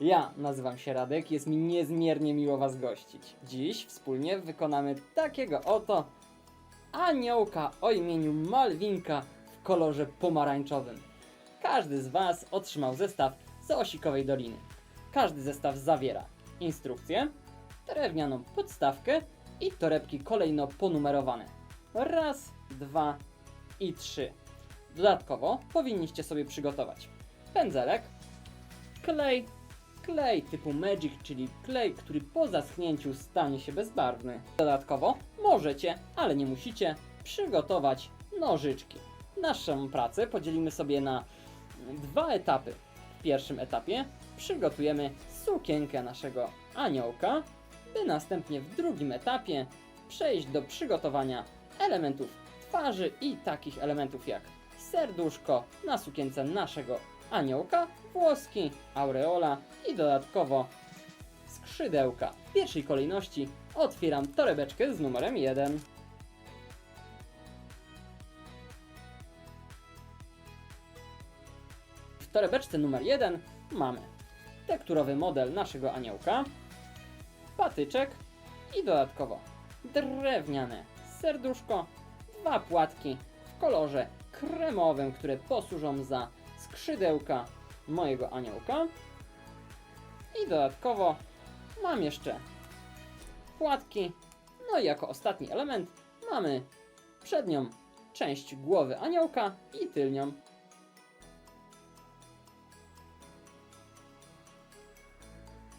Ja nazywam się Radek, jest mi niezmiernie miło Was gościć. Dziś wspólnie wykonamy takiego oto aniołka o imieniu Malwinka w kolorze pomarańczowym. Każdy z Was otrzymał zestaw z Osikowej Doliny. Każdy zestaw zawiera instrukcję, drewnianą podstawkę i torebki kolejno ponumerowane. Raz, dwa i trzy. Dodatkowo powinniście sobie przygotować pędzelek, klej, klej typu Magic, czyli klej, który po zaschnięciu stanie się bezbarwny. Dodatkowo możecie, ale nie musicie, przygotować nożyczki. Naszą pracę podzielimy sobie na dwa etapy. W pierwszym etapie przygotujemy sukienkę naszego aniołka, by następnie w drugim etapie przejść do przygotowania elementów twarzy i takich elementów jak serduszko na sukience naszego aniołka, włoski, aureola i dodatkowo skrzydełka. W pierwszej kolejności otwieram torebeczkę z numerem 1. W torebeczce numer 1 mamy tekturowy model naszego aniołka, patyczek i dodatkowo drewniane serduszko, dwa płatki w kolorze kremowym, które posłużą za skrzydełka mojego aniołka. I dodatkowo mam jeszcze płatki. No i jako ostatni element mamy przednią część głowy aniołka i tylnią.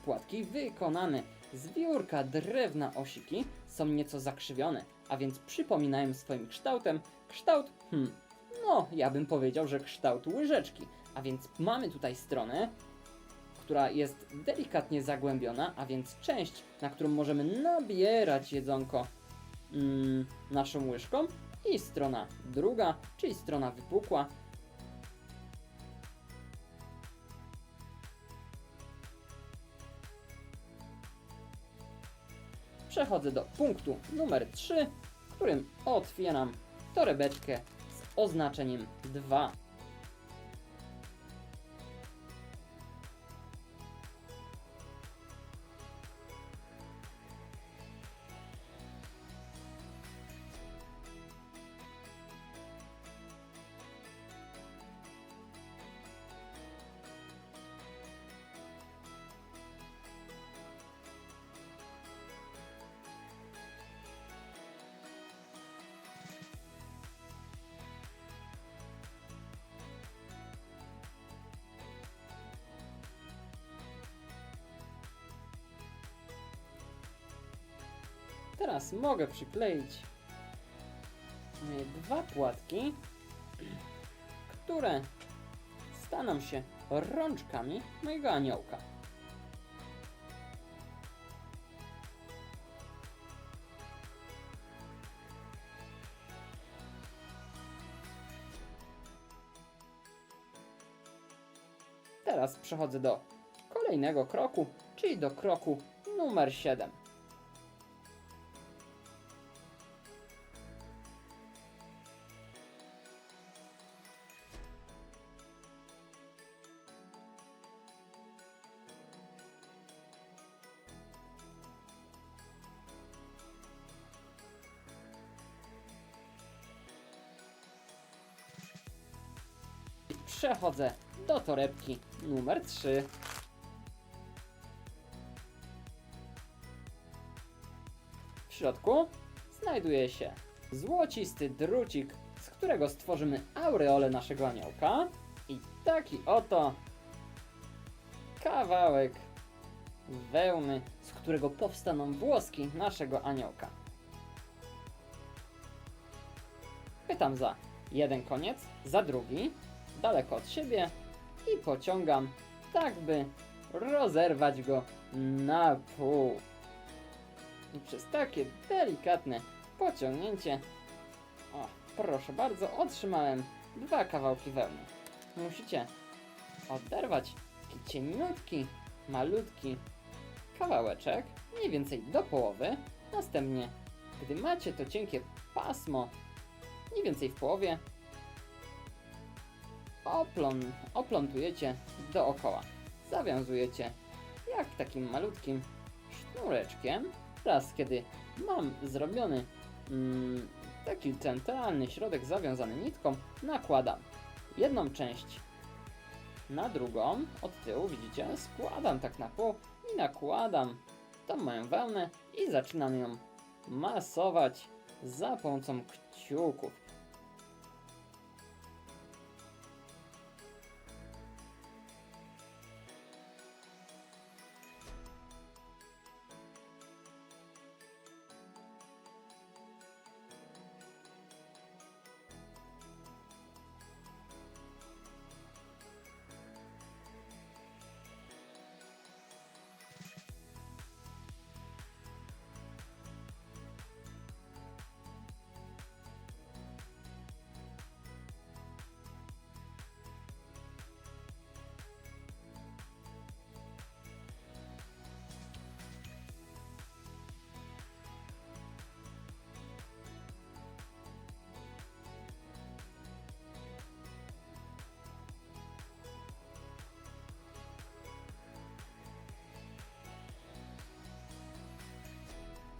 Płatki wykonane z wiórka drewna osiki są nieco zakrzywione, a więc przypominają swoim kształtem kształt, hmm, no ja bym powiedział, że kształt łyżeczki. A więc mamy tutaj stronę, która jest delikatnie zagłębiona, a więc część, na którą możemy nabierać jedzonko mm, naszą łyżką i strona druga, czyli strona wypukła, przechodzę do punktu numer 3, w którym otwieram torebeczkę oznaczeniem 2. Teraz mogę przykleić moje dwa płatki, które staną się rączkami mojego aniołka. Teraz przechodzę do kolejnego kroku, czyli do kroku numer 7. Przechodzę do torebki numer 3. W środku znajduje się złocisty drucik, z którego stworzymy aureolę naszego aniołka. I taki oto kawałek wełny, z którego powstaną włoski naszego aniołka. Pytam za jeden koniec, za drugi, daleko od siebie i pociągam tak, by rozerwać go na pół. I przez takie delikatne pociągnięcie, o, proszę bardzo, otrzymałem dwa kawałki wełny. Musicie oderwać taki cieniutki, malutki kawałeczek, mniej więcej do połowy. Następnie, gdy macie to cienkie pasmo, mniej więcej w połowie, oplon, oplątujecie dookoła. Zawiązujecie tak takim malutkim sznureczkiem. Raz, kiedy mam zrobiony mm, taki centralny środek zawiązany nitką, nakładam jedną część na drugą, od tyłu, widzicie, składam tak na pół i nakładam tą moją wełnę i zaczynam ją masować za pomocą kciuków.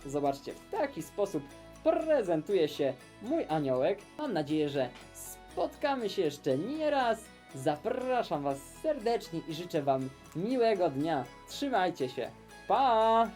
Zobaczcie, w taki sposób prezentuje się mój aniołek. Mam nadzieję, że spotkamy się jeszcze nie raz. Zapraszam Was serdecznie i życzę Wam miłego dnia. Trzymajcie się. Pa!